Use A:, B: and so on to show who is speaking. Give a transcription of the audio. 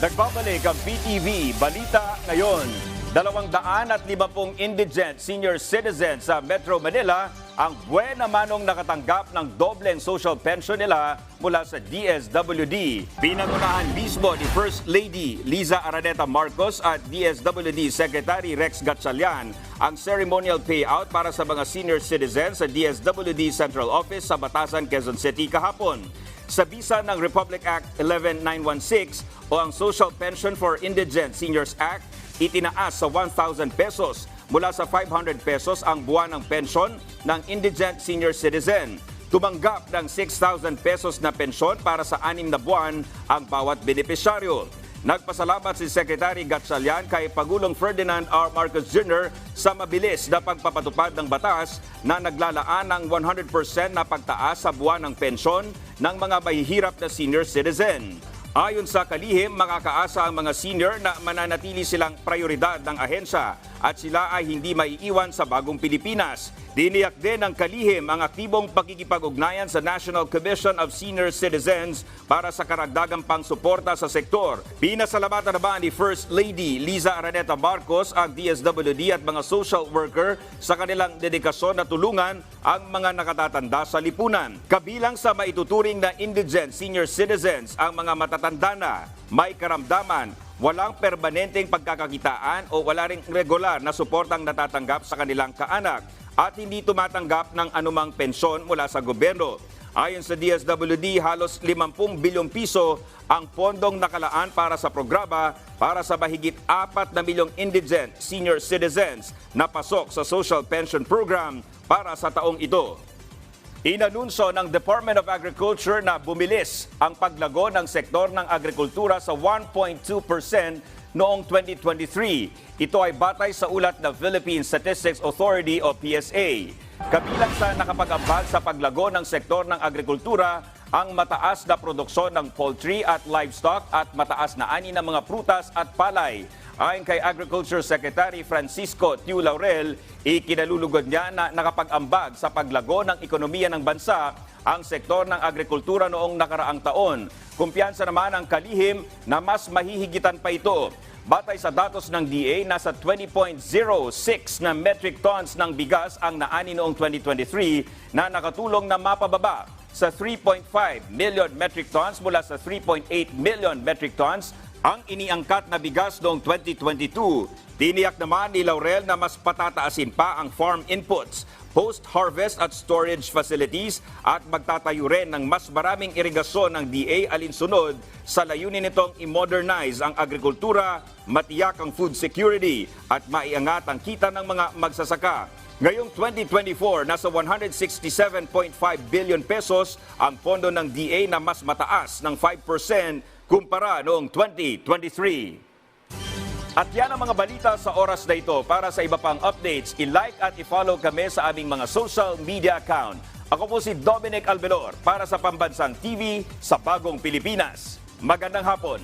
A: Nagbabalik ang PTV Balita ngayon. Dalawang daan at limampung indigent senior citizens sa Metro Manila ang buwena manong nakatanggap ng dobleng social pension nila mula sa DSWD. Pinangunahan mismo ni First Lady Liza Araneta Marcos at DSWD Secretary Rex Gatchalian ang ceremonial payout para sa mga senior citizens sa DSWD Central Office sa Batasan, Quezon City kahapon sa bisa ng Republic Act 11916 o ang Social Pension for Indigent Seniors Act, itinaas sa 1,000 pesos mula sa 500 pesos ang buwan ng pensyon ng indigent senior citizen. Tumanggap ng 6,000 pesos na pensyon para sa anim na buwan ang bawat benepisyaryo. Nagpasalamat si Secretary Gatchalian kay Pagulong Ferdinand R. Marcos Jr. sa mabilis na pagpapatupad ng batas na naglalaan ng 100% na pagtaas sa buwan ng pensyon ng mga mahihirap na senior citizen. Ayon sa kalihim, makakaasa ang mga senior na mananatili silang prioridad ng ahensya at sila ay hindi maiiwan sa bagong Pilipinas. Diniyak din ng kalihim ang aktibong pakikipag-ugnayan sa National Commission of Senior Citizens para sa karagdagang pangsuporta sa sektor. Pinasalamatan naman ni First Lady Liza Araneta Marcos ang DSWD at mga social worker sa kanilang dedikasyon na tulungan ang mga nakatatanda sa lipunan. Kabilang sa maituturing na indigent senior citizens ang mga matatanda na, may karamdaman, walang permanenteng pagkakakitaan o wala ring regular na suportang natatanggap sa kanilang kaanak at hindi tumatanggap ng anumang pensyon mula sa gobyerno. Ayon sa DSWD, halos 50 bilyong piso ang pondong nakalaan para sa programa para sa mahigit 4 na milyong indigent senior citizens na pasok sa social pension program para sa taong ito. Inanunsyo ng Department of Agriculture na bumilis ang paglago ng sektor ng agrikultura sa 1.2% noong 2023. Ito ay batay sa ulat ng Philippine Statistics Authority o PSA. Kabilang sa nakapag-ambag sa paglago ng sektor ng agrikultura ang mataas na produksyon ng poultry at livestock at mataas na ani ng mga prutas at palay. Ayon kay Agriculture Secretary Francisco Tiu Laurel, ikinalulugod niya na nakapag-ambag sa paglago ng ekonomiya ng bansa ang sektor ng agrikultura noong nakaraang taon. Kumpiyansa naman ang kalihim na mas mahihigitan pa ito. Batay sa datos ng DA, nasa 20.06 na metric tons ng bigas ang naani noong 2023 na nakatulong na mapababa sa 3.5 million metric tons mula sa 3.8 million metric tons ang iniangkat na bigas noong 2022. Tiniyak naman ni Laurel na mas patataasin pa ang farm inputs, post-harvest at storage facilities at magtatayo rin ng mas maraming irigasyon ng DA alinsunod sa layunin nitong i-modernize ang agrikultura, matiyak ang food security at maiangat ang kita ng mga magsasaka. Ngayong 2024, nasa 167.5 billion pesos ang pondo ng DA na mas mataas ng 5% kumpara noong 2023. At yan ang mga balita sa oras na ito. Para sa iba pang updates, i-like at i-follow kami sa aming mga social media account. Ako po si Dominic Albelor para sa Pambansang TV sa Bagong Pilipinas. Magandang hapon.